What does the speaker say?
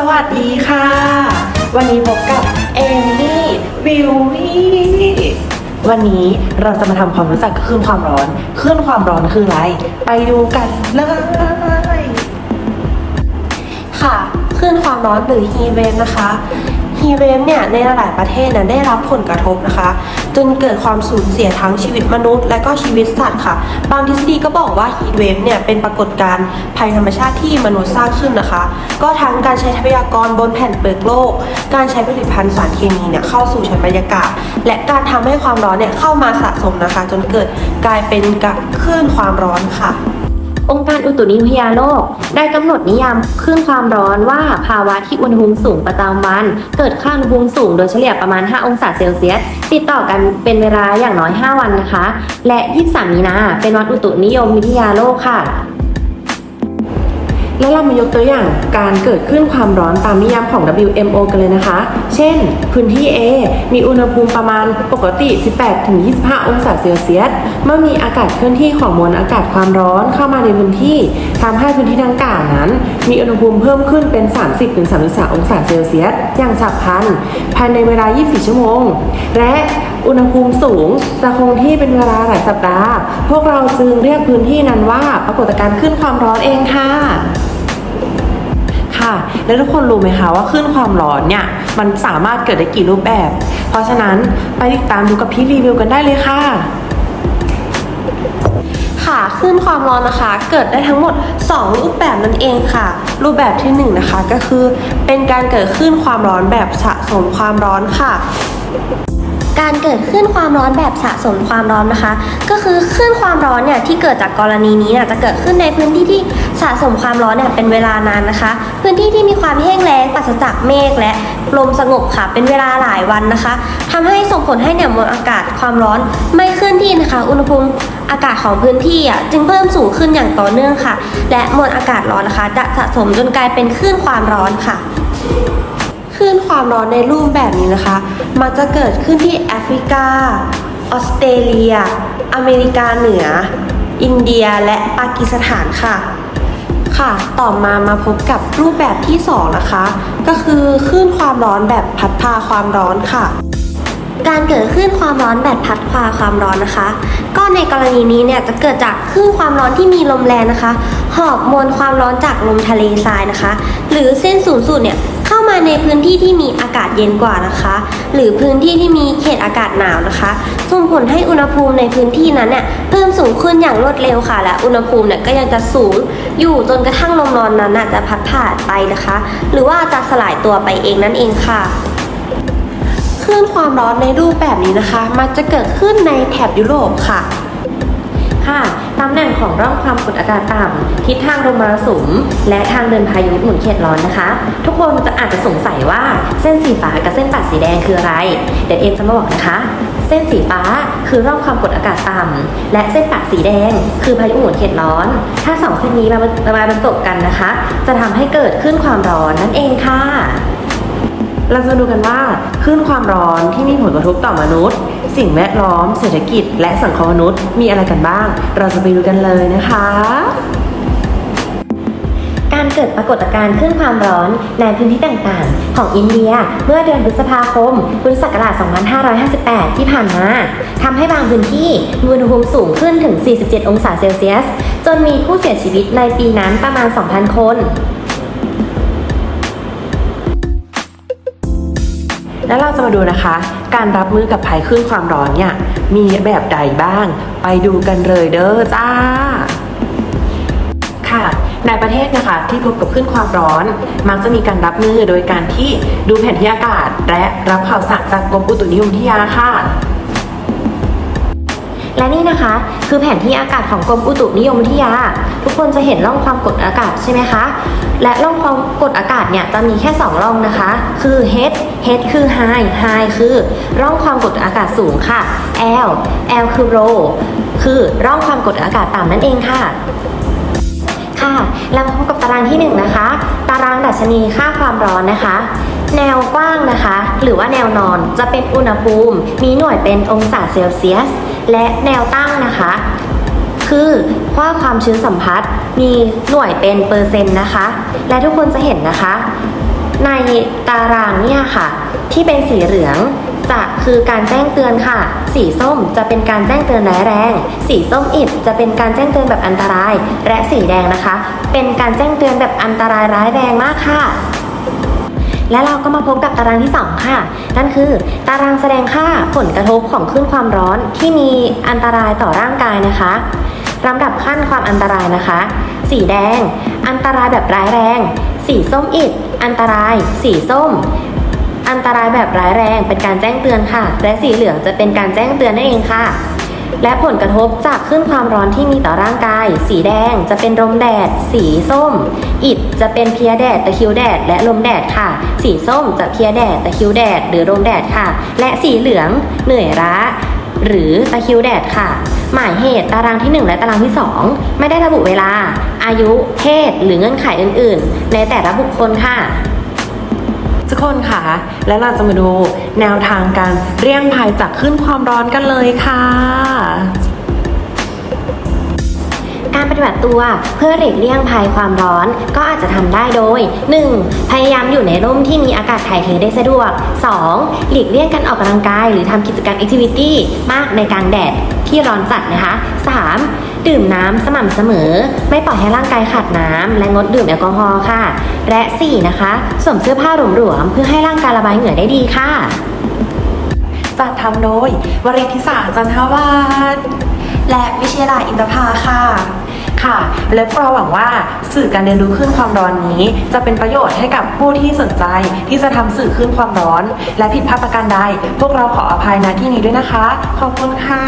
สวัสดีค่ะ วันนี้พบกับเอมมี่วิววี่วันนี้เราจะมาทำความรู้จักคลื่นความร้อนคลื่นความร้อนคืออะไร ไปดูกันเลยค่ะคลื่นความร้อนหรือฮีเวฟนะคะ ฮีเวฟเนี่ยในหลายประเทศนี่ยได้รับผลกระทบนะคะ จนเกิดความสูญเสียทั้งชีวิตมนุษย์ และก็ชีวิตสัตว์ค่ะ บางทฤษฎีก็บอกว่าฮีเวฟเนี่ยเป็นปรากฏการณ์ภัยธรรมชาติที่มนุษย์สร้างขึ้นนะคะ ก็ทั้งการใช้ทรัพยากรบนแผ่นเปลือกโลก การใช้ผลิตภัณฑ์สารเคมีเนี่ยเข้าสู่ชั้นบรรยากาศ และการทำให้ความร้อนเนี่ยเข้ามาสะสมนะคะ จนเกิดกลายเป็นกับคลื่นความร้อนค่ะ องค์การอุตุนิยมโลก ได้กำหนดนิยามคลื่นความร้อนว่าภาวะที่อุณหภูมิสูงประจำวัน เกิดค่าอุณหภูมิสูงโดยเฉลี่ยประมาณ 5 องศาเซลเซียสติดต่อกันเป็นเวลาอย่างน้อย 5 วันนะคะ และ 23 มีนาเป็นวันอุตุนิยมวิทยาโลกค่ะ แล้วเรามายกตัวอย่างการเกิดขึ้นความร้อนตามนิยามของ WMO กันเลยนะคะ เช่น พื้นที่ A มีอุณหภูมิประมาณปกติ 18-25 องศาเซลเซียส เมื่อมีอากาศเคลื่อนที่ของมวลอากาศความร้อนเข้ามาในพื้นที่ทำให้พื้นที่ดังกล่าวนั้น มีอุณหภูมิเพิ่มขึ้นเป็น 30-33 องศาเซลเซียส อย่างฉับพลัน ภายในเวลา 24 ชั่วโมง และอุณหภูมิสูงจะคงที่เป็นเวลาหลายสัปดาห์ พวกเราจึงเรียกพื้นที่นั้นว่าปรากฏการณ์ขึ้นความร้อนเองค่ะ ค่ะ แล้วทุกคนรู้ไหมคะว่าคลื่นความร้อนเนี่ยมันสามารถเกิดได้กี่รูปแบบ เพราะฉะนั้นไปติดตามดูกับพี่รีวิวกันได้เลยค่ะค่ะคลื่นความร้อนนะคะ เกิดได้ทั้งหมด 2 รูปแบบนั่นเองค่ะ รูปแบบที่1นงนะคะก็คือเป็นการเกิดคลื่นความร้อนแบบสะสมความร้อนค่ะ การเกิดขึ้นความร้อนแบบสะสมความร้อนนะคะ ก็คือคลื่นความร้อนเนี่ยที่เกิดจากกรณีนี้เนี่ยจะเกิดขึ้นในพื้นที่ที่สะสมความร้อนเนี่ยเป็นเวลานานนะคะ พื้นที่ที่มีความแห้งแล้งปราศจากเมฆและลมสงบค่ะเป็นเวลาหลายวันนะคะทำให้ส่งผลให้เนี่ยมวลอากาศความร้อนไม่เคลื่อนที่นะคะ อุณหภูมิอากาศของพื้นที่อะจึงเพิ่มสูงขึ้นอย่างต่อเนื่องค่ะ และมวลอากาศร้อนนะคะ จะสะสมจนกลายเป็นคลื่นความร้อนค่ะ คลื่นความร้อนในรูปแบบนี้นะคะ มักจะเกิดขึ้นที่แอฟริกา ออสเตรเลีย อเมริกาเหนือ อินเดียและปากีสถานค่ะ ค่ะ ต่อมามาพบกับรูปแบบที่2นะคะ ก็คือคลื่นความร้อนแบบพัดพาความร้อนค่ะการเกิดคลื่นความร้อนแบบพัดพาความร้อนนะคะ ก็ในกรณีนี้เนี่ยจะเกิดจากคลื่นความร้อนที่มีลมแรงนะคะ หอบมวลความร้อนจากลมทะเลทรายนะคะ หรือเส้นศูนย์สูตรเนี่ย ในพื้นที่ที่มีอากาศเย็นกว่านะคะ หรือพื้นที่ที่มีเขตอากาศหนาวนะคะ ส่งผลให้อุณหภูมิในพื้นที่นั้นเนี่ยเพิ่มสูงขึ้นอย่างรวดเร็วค่ะ และอุณหภูมิเนี่ยก็ยังจะสูงอยู่จนกระทั่งลมร้อนนั้นจะพัดผ่านไปนะคะ หรือว่าจะสลายตัวไปเองนั่นเองค่ะคลื่นความร้อนในรูปแบบนี้นะคะ มักจะเกิดขึ้นในแถบยุโรปค่ะค่ะ ตำแหน่งของร่องความกดอากาศต่ำทิศทางลมมรสุม และทางเดินพายุหมุนเขตร้อนนะคะ ทุกคนจะอาจจะสงสัยว่าเส้นสีฟ้ากับเส้นตัดสีแดงคืออะไร เดี๋ยวเอ็มจะมาบอกนะคะ เส้นสีฟ้าคือร่องความกดอากาศต่ำและเส้นตัดสีแดง คือพายุหมุนเขตร้อน ถ้าสองเส้นนี้มามาบรรจบกันนะคะ จะทำให้เกิดขึ้นความร้อนนั่นเองค่ะเราจะดูกันว่าคลื่นความร้อนที่มีผลกระทบต่อมนุษย์ สิ่งแวดล้อม เศรษฐกิจ และสังคมมนุษย์ มีอะไรกันบ้าง เราจะไปดูกันเลยนะคะ การเกิดปรากฏการณ์คลื่นความร้อนในพื้นที่ต่างๆ ของอินเดียเมื่อเดือนพฤษภาคม พุทธศักราช 2558 ที่ผ่านมาทำให้บางพื้นที่มีอุณหภูมิสูงขึ้นถึง 47 องศาเซลเซียส จนมีผู้เสียชีวิตในปีนั้นประมาณ 2,000 คน แล้วเราจะมาดูนะคะ การรับมือกับภัยคลื่นความร้อนเนี่ย มีแบบใดบ้าง ไปดูกันเลยเด้อจ้า ค่ะ ในประเทศนะคะที่พบกับคลื่นความร้อน มักจะมีการรับมือโดยการที่ดูแผนที่อากาศ และรับข่าวสารจากกรมอุตุนิยมวิทยาค่ะ และนี่นะคะ คือแผนที่อากาศของกรมอุตุนิยมวิทยา ทุกคนจะเห็นร่องความกดอากาศใช่ไหมคะ และร่องความกดอากาศเนี่ยจะมีแค่ 2 ร่องนะคะ คือ head head คือ high high คือ ร่องความกดอากาศสูงค่ะ L L คือ low คือร่องความกดอากาศต่ำนั่นเองค่ะค่ะเรามาพบกับตารางที่ 1 นะคะ ตารางดัชนีค่าความร้อนนะคะ แนวกว้างนะคะ หรือว่าแนวนอนจะเป็นอุณหภูมิ มีหน่วยเป็นองศาเซลเซียส และแนวตั้งนะคะ คือว่าความชื้นสัมพัทธ์มีหน่วยเป็นเปอร์เซ็นต์นะคะ และทุกคนจะเห็นนะคะ ในตารางเนี่ยค่ะ ที่เป็นสีเหลืองจะคือการแจ้งเตือนค่ะ สีส้มจะเป็นการแจ้งเตือนร้ายแรง สีส้มอิดจะเป็นการแจ้งเตือนแบบอันตราย และสีแดงนะคะ เป็นการแจ้งเตือนแบบอันตรายร้ายแรงมากค่ะ และเราก็มาพบกับตารางที่ 2 ค่ะ นั่นคือตารางแสดงค่าผลกระทบของคลื่นความร้อนที่มีอันตรายต่อร่างกายนะคะลำดับขั้นความอันตรายนะคะ สีแดง อันตรายแบบร้ายแรง สีส้มอิดอันตราย สีส้ม อันตรายแบบร้ายแรงเป็นการแจ้งเตือนค่ะ และสีเหลืองจะเป็นการแจ้งเตือนนั่นเองค่ะ และผลกระทบจากคลื่นความร้อนที่มีต่อร่างกาย สีแดงจะเป็นลมแดด สีส้ม อิดจะเป็นเพียแดดตะคิวแดด และลมแดดค่ะ สีส้มจะเพียแดดตะคิวแดด หรือลมแดดค่ะ และสีเหลืองเหนื่อยล้าหรือตะคิวแดดค่ะ หมายเหตุตารางที่ 1 และตารางที่ 2 ไม่ได้ระบุเวลา อายุ เพศ หรือเงื่อนไขอื่น ๆ ในแต่ละบุคคลค่ะ ทุกคนค่ะ แล้วเราจะมาดูแนวทางการเรียงภัยจากขึ้นความร้อนกันเลยค่ะ ปฏิบัติตัวเพื่อหลีกเลี่ยงภัยความร้อน ก็อาจจะทำได้โดย 1. พยายามอยู่ในร่มที่มีอากาศถ่ายเทได้สะดวก 2. หลีกเลี่ยงการออกกำลังกาย หรือทำกิจกรรมแอคทิวิตี้มากในกลางแดดที่ร้อนจัดนะคะ 3. ดื่มน้ำสม่ำเสมอ ไม่ปล่อยให้ร่างกายขาดน้ำและงดดื่มแอลกอฮอล์ค่ะ และ 4. นะคะสวมเสื้อผ้าหลวมๆเพื่อให้ร่างกายระบายเหงื่อได้ดีค่ะจัดทำโดยวริธิสารจันทวาสและวิเชียราอินทภาค่ะ ค่ะ และเราหวังว่าสื่อการเรียนรู้คลื่นความร้อนนี้ จะเป็นประโยชน์ให้กับผู้ที่สนใจที่จะทำสื่อคลื่นความร้อน และผิดพลาดประการใดพวกเราขออภัยณที่นี้ด้วยนะคะ ขอบคุณค่ะ